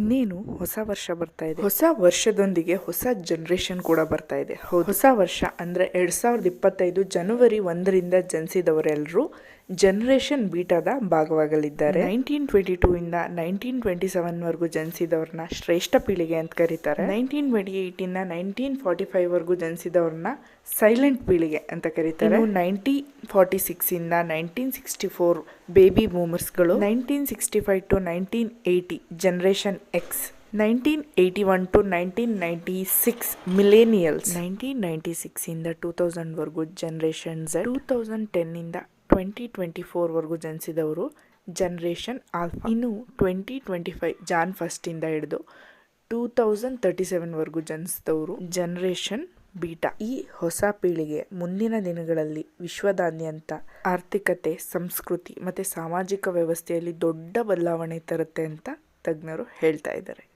ಇನ್ನೇನು ಹೊಸ ವರ್ಷ ಬರ್ತಾ ಇದೆ. ಹೊಸ ವರ್ಷದೊಂದಿಗೆ ಹೊಸ ಜನರೇಷನ್ ಕೂಡ ಬರ್ತಾ ಇದೆ. ಹೊಸ ವರ್ಷ ಅಂದ್ರೆ ಎರಡ್ ಸಾವಿರದ ಇಪ್ಪತ್ತೈದು ಜನವರಿ ಒಂದರಿಂದ ಜನಿಸಿದವರೆಲ್ಲರೂ ಜನರೇಷನ್ ಬೀಟಾದ ಭಾಗವಾಗಲಿದ್ದಾರೆ. ನೈನ್ಟೀನ್ ಟ್ವೆಂಟಿ ಟೂ ಇಂದ ನೈನ್ಟೀನ್ ಟ್ವೆಂಟಿ ಸೆವೆನ್ ವರೆಗೂ ಜನಿಸಿದವ್ರನ್ನ ಶ್ರೇಷ್ಠ ಪೀಳಿಗೆ ಅಂತ ಕರೀತಾರೆ. ನೈನ್ಟೀನ್ ಟ್ವೆಂಟಿ ಏಯ್ಟ್ ಇಂದ ನೈನ್ಟೀನ್ ಫಾರ್ಟಿ ಫೈವ್ ವರೆಗೂ ಜನಿಸಿದವ್ರನ್ನ ಸೈಲೆಂಟ್ ಪೀಳಿಗೆ ಅಂತ ಕರೀತಾರೆ. ನೈನ್ಟೀನ್ ಫಾರ್ಟಿ ಸಿಕ್ಸಿಂದ nineteen sixty four baby ಬೂಮರ್ಸ್ಗಳು nineteen sixty five to nineteen eighty generation X, nineteen eighty one to nineteen ninety six millennials. Nineteen ninety ಸಿಕ್ಸಿಂದ two ತೌಸಂಡ್ವರೆಗೂ generation Z, two thousand ಟೆನ್ನಿಂದ twenty twenty ಫೋರ್ವರೆಗೂ ಜನಿಸಿದವರು generation alpha. ಇನ್ನು twenty twenty five Jan ಫಸ್ಟಿಂದ ಹಿಡಿದು two thousand thirty ಸೆವೆನ್ವರೆಗೂ ಜನಿಸಿದವರು generation beta. ಈ ಹೊಸ ಪೀಳಿಗೆ ಮುಂದಿನ ದಿನಗಳಲ್ಲಿ ವಿಶ್ವದಾದ್ಯಂತ ಆರ್ಥಿಕತೆ, ಸಂಸ್ಕೃತಿ ಮತ್ತು ಸಾಮಾಜಿಕ ವ್ಯವಸ್ಥೆಯಲ್ಲಿ ದೊಡ್ಡ ಬದಲಾವಣೆ ತರುತ್ತೆ ಅಂತ ತಜ್ಞರು ಹೇಳ್ತಾ ಇದ್ದಾರೆ.